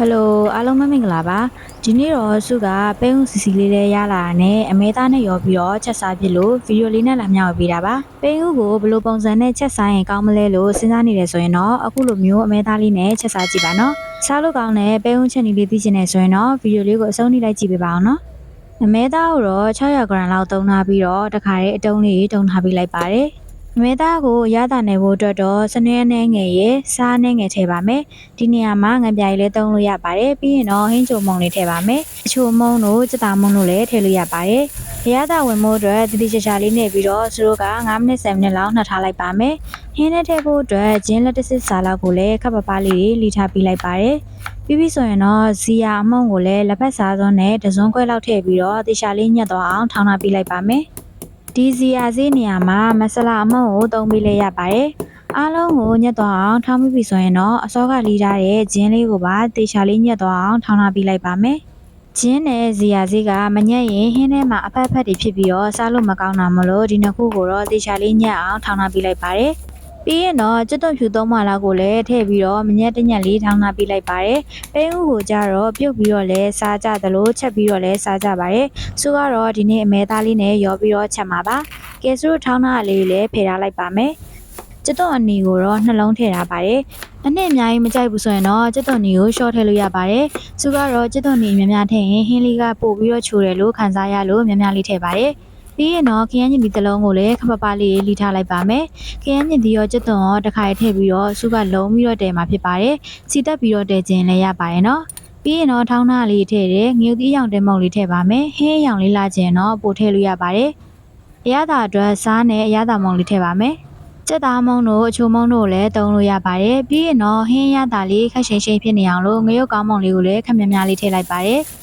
ဟယ်လိုအားလုံးပဲမင်္ဂလာပါဒီနေ့တော့စုကပဲဥစီစီလေးလေးရလာတာနဲ့အမဲသားနဲ့ရောပြီးတော့ချက်စားဖြစ်လို့ဗီဒီယိုလေးနဲ့လာမျှဝေပေးတာပါပဲဥကိုဘယ်လိုပုံစံနဲ့ချက်စားရင်ကောင်းမလဲလို့စဉ်းစားနေတယ်ဆိုရင်တော့အခုလိုမျိုးအမဲသားလေးနဲ့ချက်စားကြည့်ပါနော်စားလို့ကောင်းတဲ့ပဲဥချက်နေလေးသိချင်တယ်ဆိုရင်တော့ဗီဒီယိုလေးကိုအဆုံးထိလိုက်ကြည့်ပေးပါအောင်နော်အမဲသားကိုတော့600ဂရမ်လောက်တုံးထားပြီးတော့တခါတည်းအတုံးလေးတုံးထားပြီးလိုက်ပါတယ်အ မဲသားကိုရတာနေဖို့အတွက်တော့စနွဲနဲ့ငယ်ရဲ့စားနဲ့ငယ်ထည့်ပါမယ်ဒီနေရာမှာငပြိုင်လေးတုံးလို့ရပါတယ်ပြီးရင်တော့ဟင်းချိုမုံလေးထည့်ပါမယ်အချိုမုံတို့စတာမုံတို့လည်းထည့်လို့ရပါတယ်ရတာဝင်ဖို့အတွက်တတိချာချာလေးနေပြီးတော့သူတို့က9မိနစ်10မိနစ်လောက်နှက်ထားလိုက်ပါမယ်ဟင်းနဲ့ထည့်ဖို့အတွက်ဂျင်းလက်တစ်စစ်စာလောက်ကိုလည်းခပ်ပပလေးတွေလီထားပြီးလိုက်ပါတယ်ပြီးပြီဆိုရင်တော့ဇီယာအမုံကိုလည်းလက်ဖက်စားစွန်းနဲ့တစုံခွဲလောက်ထည့်ပြီးတော့တေချာလေးညှက်သွားအောင်ထောင်းထားပြီးလိုက်ပါမယ် ဒီဇီယာဈေးနေရာမှာမဆလာအမုံကိုသုံးပြီးလဲရပါတယ်အားလုံးကိုညှက်သွားအောင်ထောင်းပြီးပြီဆိုရင်တော့အစောကလီထားတဲ့ဂျင်းလေးကိုပါတေချာလေးညှက်သွားအောင်ထောင်းထားပြီးလိုက်ပါမယ်ဂျင်းနဲ့ဇီယာဈေးကမညက်ရင်ဟင်းထဲမှာအဖက်ဖက်တွေဖြစ်ပြီးတော့စားလို့မကောင်းတာမလို့ဒီနှစ်ခုကိုတော့တေချာလေးညှက်အောင်ထောင်းထားပြီးလိုက်ပါတယ် ပြီးရင်တော့ကျွတ်သွန်ဖြူသုံးမလောက်ကိုလည်းထည့်ပြီးတော့မညက်တညက်လေးထောင်းထားပြီးလိုက်ပါတယ်။ပဲဥကိုကြတော့ပြုတ်ပြီးတော့လည်းစားကြသလိုချက်ပြီးတော့လည်းစားကြပါတယ်။စုကတော့ဒီနေ့အမဲသားလေးနဲ့ရောပြီးတော့ချက်မှာပါ။ကဲစုတို့ထောင်းထားလေးလည်းဖယ်ထားလိုက်ပါမယ်။ကျွတ်သွန်အနီကိုတော့နှလုံးထည့်ထားပါတယ်။အနှစ်အများကြီးမကြိုက်ဘူးဆိုရင်တော့ကျွတ်သွန်နီကိုရှော့ထည့်လို့ရပါတယ်။စုကတော့ကျွတ်သွန်နီများများထည့်ရင်ဟင်းလေးကပို့ပြီးတော့ချိုတယ်လို့ခံစားရလို့များများလေးထည့်ပါတယ်။ ပြီးရင်တော့ခရမ်းညင်ဒီတစ်လုံးကိုလည်းခပပလေးလီထားလိုက်ပါမယ်။ခရမ်းညင်ဒီရောကျွတ်သွန်ရောတစ်ခါထည့်ပြီးတော့စုကလုံးပြီးတော့တည်မှာဖြစ်ပါတယ်။စီတက်ပြီးတော့တည်ခြင်းလည်းရပါတယ်နော်။ပြီးရင်တော့ထောင်းသားလေးထည့်တယ်ငရုတ်သီးရောင်တဲမုံလေးထည့်ပါမယ်။ဟင်းရောင်လေးလာခြင်းတော့ပို့ထည့်လို့ရပါတယ်။အရသာအတွက်စားနဲ့အရသာမုံလေးထည့်ပါမယ်။စက်သားမုံတို့အချိုမုံတို့လည်းတုံးလို့ရပါတယ်။ပြီးရင်တော့ဟင်းရတာလေးခက်ရှိန်ရှိန်ဖြစ်နေအောင်လို့ငရုတ်ကောင်းမုံလေးကိုလည်းခက်မြများလေးထည့်လိုက်ပါတယ်။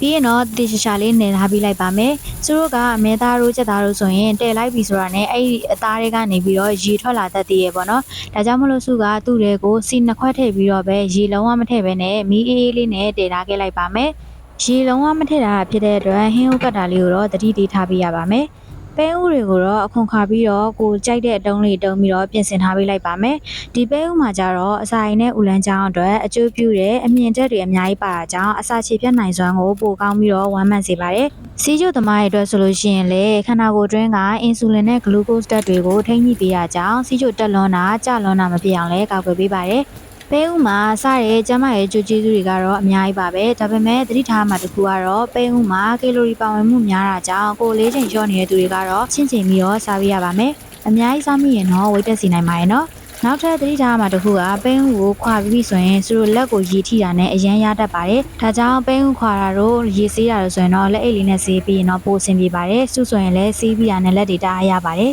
ပြီးရင်တော့တေချာချာလေးနေထားပြီးလိုက်ပါမယ်။သူတို့ကအမဲသားတို့ချက်သားတို့ဆိုရင်တဲလိုက်ပြီဆိုတာနဲ့အဲ့ဒီအသားတွေကနေပြီးတော့ရေထွက်လာတတ်သေးရဲ့ပေါ့နော်။ဒါကြောင့်မလို့စုကသူ့တွေကိုစီနှစ်ခွက်ထည့်ပြီးတော့ပဲရေလုံးဝမထည့်ဘဲနဲ့မီးအေးအေးလေးနဲ့တည်ထားခဲ့လိုက်ပါမယ်။ရေလုံးဝမထည့်တာဖြစ်တဲ့အတွက်ဟင်းဥကတ်တာလေးကိုတော့တတိတီထားပေးရပါမယ်။ ပဲဥတွေကိုတော့အခွန်ခါပြီးတော့ကိုကြိုက်တဲ့အတုံးလေးတုံးပြီးတော့ပြင်ဆင်ထားပေးလိုက်ပါမယ်ဒီပဲဥမှာကြတော့အစာရင်နဲ့ဥလန်းချောင်းအတွက်အကျိုးပြုတဲ့အမြင့်တက်တွေအများကြီးပါတာကြောင့်အစာချေပြတ်နိုင်စွမ်းကိုပိုကောင်းပြီးတော့ဝမ်းမှန်စေပါတယ်စီးကျုပ်သမားရဲ့အတွက်ဆိုလို့ရှိရင်လေခန္ဓာကိုယ်တွင်းကအင်ဆူလင်နဲ့ဂလူကို့စ်ဓာတ်တွေကိုထိန်းညှိပေးရကြောင်းစီးကျုပ်တက်လွန်တာကြလွန်တာမဖြစ်အောင်လဲကာကွယ်ပေးပါတယ် ပဲဥမှာစတဲ့ကျမရဲ့ကြိုကျေးဇူးတွေကတော့အများကြီးပါပဲဒါပေမဲ့သတိထားမှတစ်ခုကတော့ပဲဥမှာကီလိုရီပါဝင်မှုများတာကြောင့်ကိုလေးချိန်လျှော့နေတဲ့သူတွေကတော့ချင်းချင်းပြီးတော့စားပေးရပါမယ်အများကြီးစားမိရင်တော့ဝိတ်တက်စီနိုင်ပါရဲ့နော်နောက်ထပ်သတိထားမှတစ်ခုကပဲဥကိုခွာပြီးပြီဆိုရင်သူတို့လက်ကိုရေထိတာနဲ့အရန်ရတတ်ပါတယ်ဒါကြောင့်ပဲဥခွာတာတို့ရေဆေးတာတို့ဆိုရင်တော့လက်အိတ်လေးနဲ့ဆေးပြီးရင်တော့ပိုအဆင်ပြေပါတယ်စုဆိုရင်လည်းဆေးပြီးတာနဲ့လက်တွေတားရပါတယ်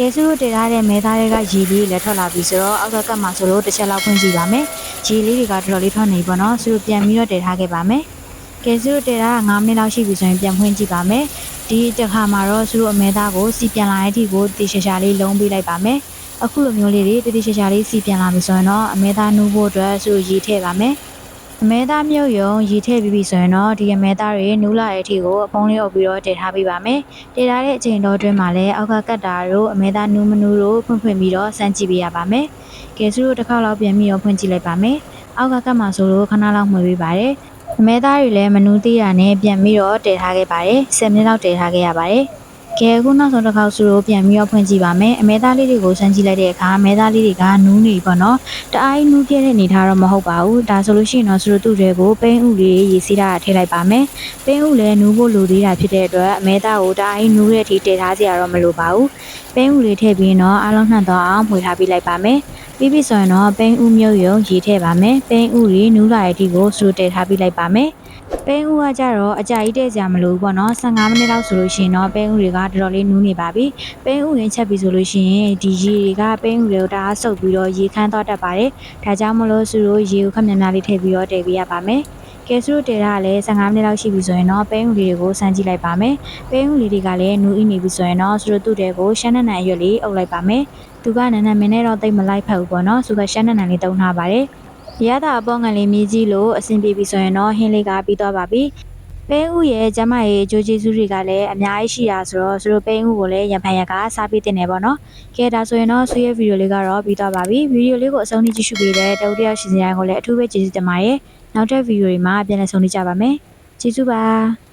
ကဲစုတို့တည်ထားတဲ့မဲသားတွေကရေလေးလည်းထွက်လာပြီဆိုတော့အောက်ကကတ်မှာဆိုလို့တစ်ချက်လောက်ဖွင့်ကြည့်ပါမယ်။ရေလေးတွေကတော်တော်လေးထွက်နေပြီပေါ့နော်။စုတို့ပြန်ပြီးတော့တည်ထားခဲ့ပါမယ်။ကဲစုတို့တည်ထားတာ9မိနစ်လောက်ရှိပြီဆိုရင်ပြန်ဖွင့်ကြည့်ပါမယ်။ဒီတစ်ခါမှာတော့စုတို့အမဲသားကိုစီပြန်လာတဲ့အထိကိုတေချာချာလေးလုံးပေးလိုက်ပါမယ်။အခုလိုမျိုးလေးတွေတေချာချာလေးစီပြန်လာပြီဆိုရင်တော့အမဲသားနူးဖို့အတွက်စုတို့ရေထည့်ပါမယ်။ အမဲသားမြုပ်ယုံရေထည့်ပြီးပြီဆိုရင်တော့ဒီအမဲသားတွေနူးလာတဲ့အထိကိုအဖုံးလေးအုပ်ပြီးတော့တည်ထားပေးပါမယ်။တည်ထားတဲ့အချိန်တော်အတွင်းမှာလည်းအောက်ကကတ်တာတို့အမဲသားနူးမနူးတို့ဖွင့်ဖွင့်ပြီးတော့စမ်းကြည့်ပေးရပါမယ်။ကဲစုတို့တစ်ခါလောက်ပြန်ပြီးတော့ဖွင့်ကြည့်လိုက်ပါမယ်။အောက်ကကတ်မှာဆိုလို့ခဏလောက်မှွေပေးပါတယ်။အမဲသားတွေလည်းမနူးသေးတာနဲ့ပြန်ပြီးတော့တည်ထားခဲ့ပါတယ်။10မိနစ်လောက်တည်ထားခဲ့ရပါတယ်။ ကဲအခုနောက်ဆုံးတစ်ခေါက်စုတို့ပြန်ပြီးတော့ဖွင့်ကြည့်ပါမယ်အမဲသားလေးတွေကိုစမ်းကြည့်လိုက်တဲ့အခါအမဲသားလေးတွေကနူးနေပြီပေါ့နော်တအားနူးပြတဲ့အနေထားတော့မဟုတ်ပါဘူးဒါဆိုလို့ရှိရင်တော့စုတို့သူ့တွေကိုပိန်းဥလေးရေးစီးတာထည့်လိုက်ပါမယ်ပိန်းဥလည်းနူးဖို့လိုသေးတာဖြစ်တဲ့အတွက်အမဲသားကိုတအားနူးတဲ့အထိတည်ထားစရာတော့မလိုပါဘူးပိန်းဥလေးထည့်ပြီးတော့အားလုံးနှံ့သွားအောင်မှွေထားပေးလိုက်ပါမယ်ပြီးပြီဆိုရင်တော့ပိန်းဥမြုပ်ယုံရေးထည့်ပါမယ်ပိန်းဥတွေနူးလာတဲ့အထိကိုစုတို့တည်ထားပေးလိုက်ပါမယ် ပဲဥကကြတော့အကြိုက်တဲ့စရာမလိုဘူးပေါ့နော်15မိနစ်လောက်ဆိုလို့ရှိရင်တော့ပဲဥတွေကတော်တော်လေးနူးနေပါပြီပဲဥရင်ချက်ပြီးဆိုလို့ရှိရင်ဒီရေတွေကပဲဥတွေကိုတအားဆုပ်ပြီးတော့ရေခမ်းတော့တတ်ပါတယ်ဒါကြောင့်မလို့စုတို့ရေကိုခက်မြန်များလေးထည့်ပြီးတော့တည်ပေးရပါမယ်ကဲစုတို့တည်တာကလည်း15မိနစ်လောက်ရှိပြီဆိုရင်တော့ပဲဥလေးတွေကိုစမ်းကြည့်လိုက်ပါမယ်ပဲဥလေးတွေကလည်းနူးအင်းနေပြီဆိုရင်တော့စုတို့သူ့တဲကိုရှမ်းနနန်အရွက်လေးအုပ်လိုက်ပါမယ်သူကနန်းနန်းမင်းနဲ့တော့တိတ်မလိုက်ဖက်ဘူးပေါ့နော်သူကရှမ်းနနန်လေးတုံးထားပါတယ် ရတာအပေါ်ငံလေးမြည်ကြီးလို့အဆင်ပြေပြီဆိုရင်တော့ဟင်းလေးကပြီးတော့ပါပြီပဲဥရဲ့ကျမရဲ့အကျိုးကျေးဇူးတွေကလည်းအများကြီးရှိတာဆိုတော့သူတို့ပဲဥကိုလည်းရံဖန်ရကစားပေးတင်နေပါတော့။ကဲဒါဆိုရင်တော့ဆွေရဲ့ဗီဒီယိုလေးကတော့ပြီးတော့ပါပြီ။ဗီဒီယိုလေးကိုအဆုံးထိကြည့်ရှုပေးတဲ့တုတ်တယောက်ရှင်စရာကိုလည်းအထူးပဲကျေးဇူးတင်ပါတယ်။နောက်တဲ့ဗီဒီယိုတွေမှာပြန်လည်ဆုံတွေ့ကြပါမယ်ကျေးဇူးပါ